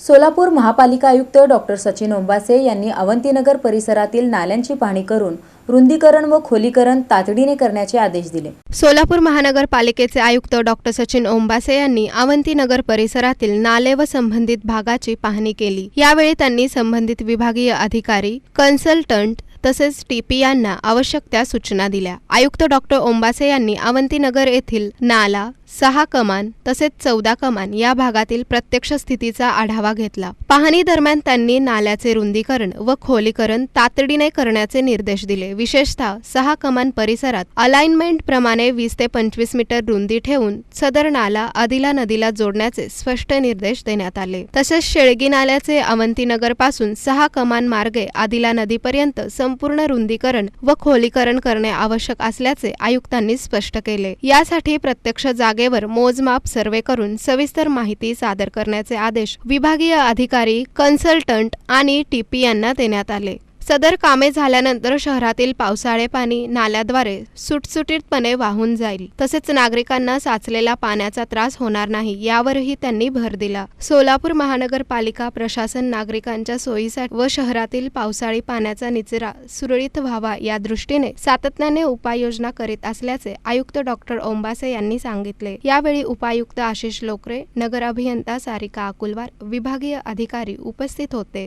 सोलापूर महापालिका आयुक्त डॉक्टर सचिन ओंबासे यांनी अवंतीनगर परिसरातील नाल्यांची पाहणी करून रुंदीकरण व खोलीकरण तातडीने करण्याचे आदेश दिले. सोलापूर महानगरपालिकेचे आयुक्त डॉक्टर सचिन ओंबासे यांनी अवंतीनगर परिसरातील नाले व संबंधित भागाची पाहणी केली. यावेळी त्यांनी संबंधित विभागीय अधिकारी कन्सल्टंट तसेच टीपी यांना आवश्यक त्या सूचना दिल्या. आयुक्त डॉक्टर ओंबासे यांनी अवंतीनगर येथील नाला सहा कमान तसेच चौदा कमान या भागातील प्रत्यक्ष स्थितीचा आढावा घेतला. पाहणी दरम्यान त्यांनी नाल्याचे रुंदीकरण व खोलीकरण तातडीने करण्याचे निर्देश दिले. विशेषतः सहा कमान परिसरात अलाइनमेंट प्रमाणे वीस ते पंचवीस मीटर रुंदी ठेवून सदर नाला आदिला नदीला जोडण्याचे स्पष्ट निर्देश देण्यात आले. तसेच शेळगी नाल्याचे अवंतीनगरपासून सहा कमान मार्गे आदिला नदीपर्यंत संपूर्ण रुंदीकरण व खोलीकरण करणे आवश्यक असल्याचे आयुक्तांनी स्पष्ट केले. यासाठी प्रत्यक्ष जागेवर मोजमाप सर्वे करून सविस्तर माहिती सादर करण्याचे आदेश विभागीय अधिकारी कन्सल्टंट आणि टीपी यांना देण्यात आले. सदर कामे झाल्यानंतर शहरातील पावसाळे पाणी नाल्याद्वारे सुटसुटीतपणे वाहून जाईल. तसेच नागरिकांना साचलेला पाण्याचा त्रास होणार नाही यावरही त्यांनी भर दिला. सोलापूर महानगरपालिका प्रशासन नागरिकांच्या सोयीसाठी व शहरातील पावसाळी पाण्याचा निचरा सुरळीत व्हावा या दृष्टीने सातत्याने उपाययोजना करीत असल्याचे आयुक्त डॉक्टर ओंबासे यांनी सांगितले. यावेळी उपायुक्त आशिष लोकरे नगर अभियंता सारिका अकुलवार विभागीय अधिकारी उपस्थित होते.